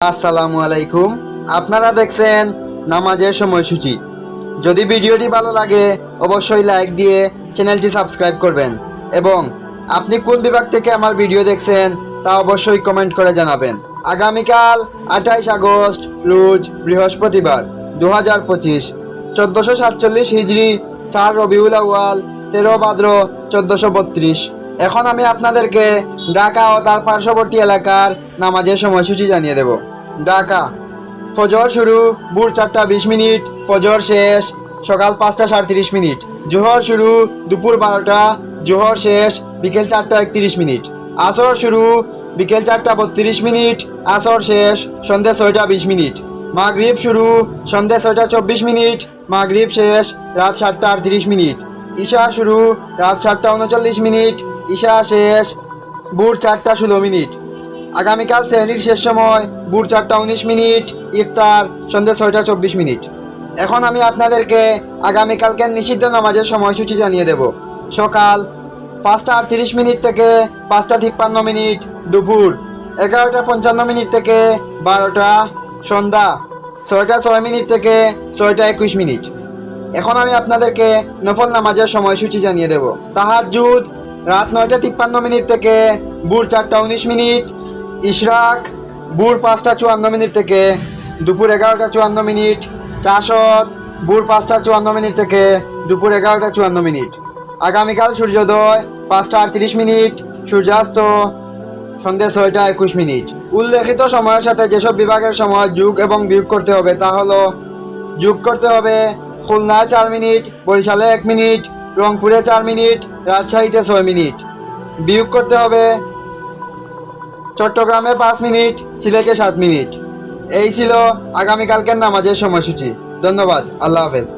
আসসালামু আলাইকুম। আপনারা দেখছেন নামাজের সময়সূচি। যদি ভিডিওটি ভালো লাগে, অবশ্যই লাইক দিয়ে চ্যানেলটি সাবস্ক্রাইব করবেন এবং আপনি কোন বিভাগ থেকে আমার ভিডিও দেখছেন, তা অবশ্যই কমেন্ট করে জানাবেন। আগামীকাল আঠাইশ আগস্ট, রোজ বৃহস্পতিবার দু হাজার পঁচিশ, চোদ্দোশো সাতচল্লিশ হিজড়ি চার রবিউল আউয়াল, তেরো ভাদ্র চোদ্দোশো বত্রিশ। এখন আমি আপনাদেরকে ঢাকা ও তার পার্শ্ববর্তী এলাকার নামাজের সময়সূচি জানিয়ে দেব। ঢাকা, ফজর শুরু, ভোর চারটা বিশ মিনিট, ফজর শেষ, সকাল পাঁচটা সাঁত্রিশ মিনিট, জোহর শুরু দুপুর বারোটা, জোহর শেষ বিকেল চারটা একত্রিশ মিনিট, আসর শুরু বিকেল চারটা বত্রিশ মিনিট, আসর শেষ সন্ধ্যে ছয়টা বিশ মিনিট, মাগরিব শুরু সন্ধ্যে ছয়টা চব্বিশ মিনিট, মাগরিব শেষ রাত সাতটা আটত্রিশ মিনিট, ঈশা শুরু রাত সাতটা উনচল্লিশ মিনিট ঈশা শেষ, ভোর চারটা ষোলো মিনিট। আগামীকাল শ্রেণির শেষ সময়, ভোর চারটা উনিশ মিনিট, ইফতার সন্ধ্যে ছয়টা চব্বিশ মিনিট। এখন আমি আপনাদেরকে আগামীকালকে নিষিদ্ধ নামাজের সময়সূচি জানিয়ে দেব। সকাল পাঁচটা আটত্রিশ মিনিট থেকে পাঁচটা তিপ্পান্ন মিনিট দুপুর, এগারোটা পঞ্চান্ন মিনিট থেকে বারোটা, সন্ধ্যা ছয়টা ছয় মিনিট থেকে ছয়টা একুশ মিনিট। এখন আমি আপনাদেরকে নফল নামাজের সময়সূচি জানিয়ে দেব। তাহাজুদ রাত নয়টা তিপ্পান্ন মিনিট থেকে ভোর চারটা উনিশ মিনিট, ইশরাক ভোর পাঁচটা চুয়ান্ন মিনিট থেকে দুপুর এগারোটা চুয়ান্ন মিনিট চাষত ভোর পাঁচটা চুয়ান্ন মিনিট থেকে দুপুর এগারোটা চুয়ান্ন মিনিট। আগামীকাল সূর্যোদয় পাঁচটা আটত্রিশ মিনিট, সূর্যাস্ত সন্ধ্যে ছয়টা একুশ মিনিট। উল্লেখিত সময়ের সাথে যেসব বিভাগের সময় যোগ এবং বিয়োগ করতে হবে তা হলো, যোগ করতে হবে খুলনায় চার মিনিট, বরিশালে এক মিনিট রংপুরে চার মিনিট, রাজশাহীতে ছয় মিনিট। বিয়োগ করতে হবে চট্টগ্রামে পাঁচ মিনিট, সিলেটে সাত মিনিট। এই ছিল আগামীকালকের নামাজের সময়সূচি। ধন্যবাদ। আল্লাহ হাফেজ।